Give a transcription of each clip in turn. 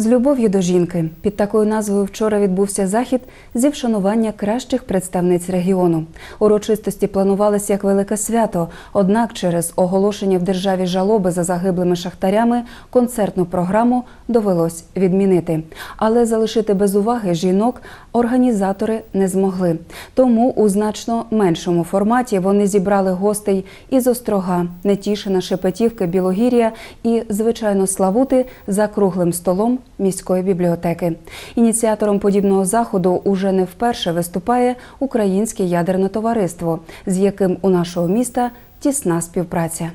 З любов'ю до жінки під такою назвою вчора відбувся захід зі вшанування кращих представниць регіону. Урочистості планувалися як велике свято. Однак, через оголошення в державі жалоби за загиблими шахтарями концертну програму довелось відмінити. Але залишити без уваги жінок організатори не змогли. Тому у значно меншому форматі вони зібрали гостей із Острога, Нетішина, Шепетівки, Білогір'я і, звичайно, Славути за круглим столом міської бібліотеки. Ініціатором подібного заходу уже не вперше виступає Українське ядерне товариство, з яким у нашого міста тісна співпраця.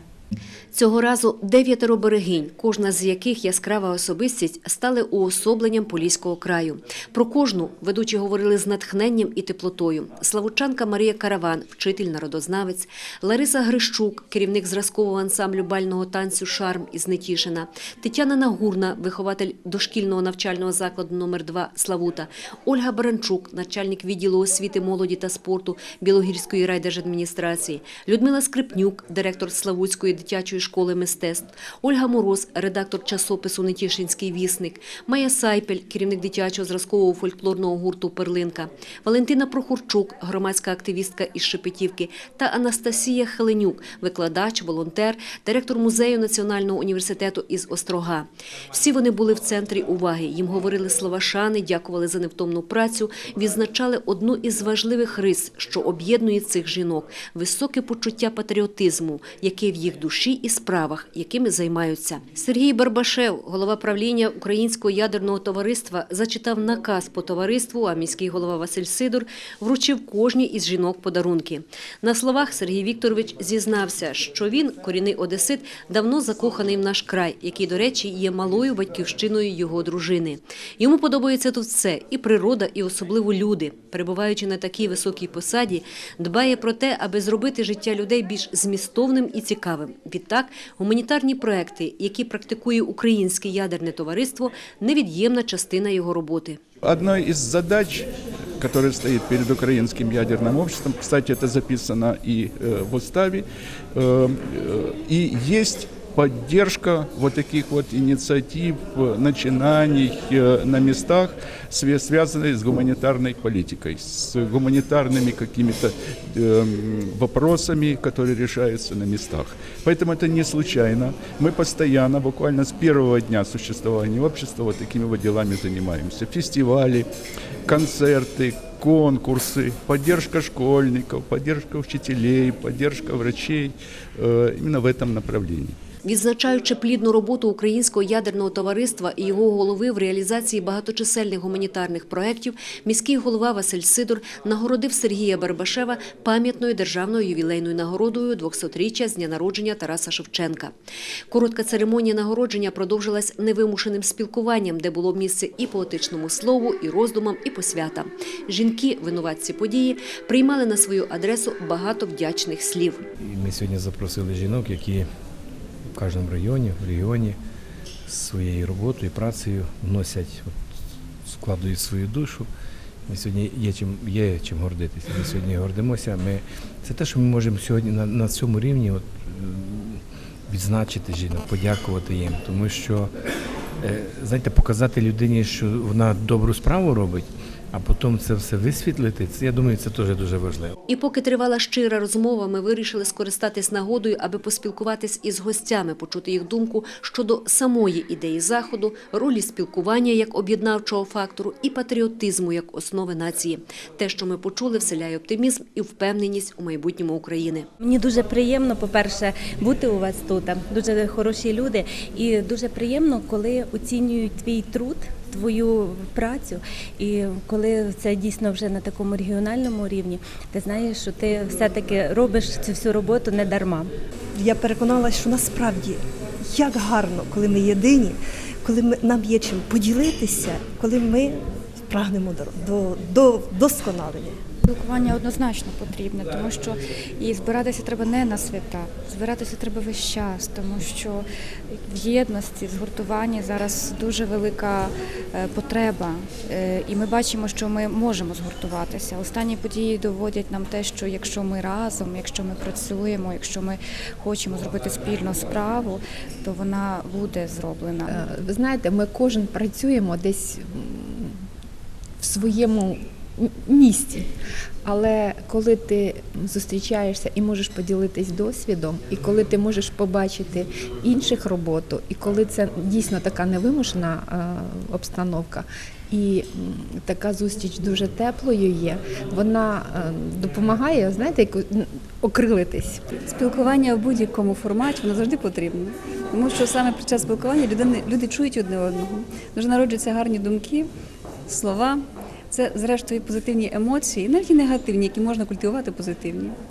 Цього разу дев'ятеро берегинь, кожна з яких яскрава особистість, стали уособленням Поліського краю. Про кожну ведучі говорили з натхненням і теплотою. Славучанка Марія Караван, вчитель народознавець, Лариса Грищук, керівник зразкового ансамблю бального танцю Шарм із Нетішина, Тетяна Нагурна, вихователь дошкільного навчального закладу номер 2 Славута, Ольга Баранчук, начальник відділу освіти, молоді та спорту Білогірської райдержадміністрації, Людмила Скрипнюк, директор Славутської дитячої школи мистецтв, Ольга Мороз, редактор часопису Нетішинський вісник, Майя Сайпель, керівник дитячого зразкового фольклорного гурту Перлинка, Валентина Прохорчук, громадська активістка із Шепетівки, та Анастасія Хеленюк, викладач, волонтер, директор музею Національного університету із Острога. Всі вони були в центрі уваги. Їм говорили слова шани, дякували за невтомну працю, відзначали одну із важливих рис, що об'єднує цих жінок. Високе почуття патріотизму, яке в їх душі і справах, якими займаються. Сергій Барбашев, голова правління Українського ядерного товариства, зачитав наказ по товариству, а міський голова Василь Сидор вручив кожній із жінок подарунки. На словах Сергій Вікторович зізнався, що він, корінний одесит, давно закоханий в наш край, який, до речі, є малою батьківщиною його дружини. Йому подобається тут все – і природа, і особливо люди. Перебуваючи на такій високій посаді, дбає про те, аби зробити життя людей більш змістовним і цікавим. Відтак, гуманітарні проекти, які практикує Українське ядерне товариство, невід'ємна частина його роботи. Одной из задач, которая стоит перед Украинским ядерным обществом, кстати, это записано и э, в уставе, э, э, и есть поддержка вот таких вот инициатив, начинаний э, на местах, свя- связанных с гуманитарной политикой, с гуманитарными какими-то э, вопросами, которые решаются на местах. Поэтому это не случайно. Мы постоянно, буквально с первого дня существования общества, вот такими вот делами занимаемся. Фестивали, концерты, конкурсы, поддержка школьников, поддержка учителей, поддержка врачей э, именно в этом направлении. Відзначаючи плідну роботу Українського ядерного товариства і його голови в реалізації багаточисельних гуманітарних проєктів, міський голова Василь Сидор нагородив Сергія Барбашева пам'ятною державною ювілейною нагородою 200-річчя з дня народження Тараса Шевченка. Коротка церемонія нагородження продовжилась невимушеним спілкуванням, де було місце і поетичному слову, і роздумам, і посвятам. Жінки, винуватці події, приймали на свою адресу багато вдячних слів. Ми сьогодні запросили жінок, які в кожному районі, в регіоні своєю роботою, працею вносять, от, складують свою душу. Ми сьогодні є чим, є чим гордитися. Ми сьогодні гордимося. Ми, це те, що ми можемо сьогодні на, на цьому рівні от, відзначити жінок, подякувати їм. Тому що, е, знаєте, показати людині, що вона добру справу робить, а потім це все висвітлити, це, я думаю, це теж дуже важливо. І поки тривала щира розмова, ми вирішили скористатись нагодою, аби поспілкуватись із гостями, почути їх думку щодо самої ідеї заходу, ролі спілкування як об'єднавчого фактору і патріотизму як основи нації. Те, що ми почули, вселяє оптимізм і впевненість у майбутньому України. Мені дуже приємно, по-перше, бути у вас тут. Дуже хороші люди, і дуже приємно, коли оцінюють твій труд. Твою працю, і коли це дійсно вже на такому регіональному рівні, ти знаєш, що ти все-таки робиш цю всю роботу не дарма. Я переконалася, що насправді як гарно, коли ми єдині, коли ми, нам є чим поділитися, коли ми прагнемо до, до, до досконалення. Спілкування однозначно потрібне, тому що і збиратися треба не на свята, збиратися треба весь час, тому що в єдності, згуртуванні зараз дуже велика е, потреба. Е, І ми бачимо, що ми можемо згуртуватися. Останні події доводять нам те, що якщо ми разом, якщо ми працюємо, якщо ми хочемо зробити спільну справу, то вона буде зроблена. Е, Ви знаєте, ми кожен працюємо десь в своєму місці. Але коли ти зустрічаєшся і можеш поділитись досвідом, і коли ти можеш побачити інших роботу, і коли це дійсно така невимушена е, обстановка, і така зустріч дуже теплою є, вона е, допомагає, знаєте, окрилитись. Спілкування в будь-якому форматі воно завжди потрібно, тому що саме під час спілкування людини, люди чують одне одного. Дуже народжуються гарні думки, слова. Це, зрештою, позитивні емоції, навіть і негативні, які можна культивувати позитивні.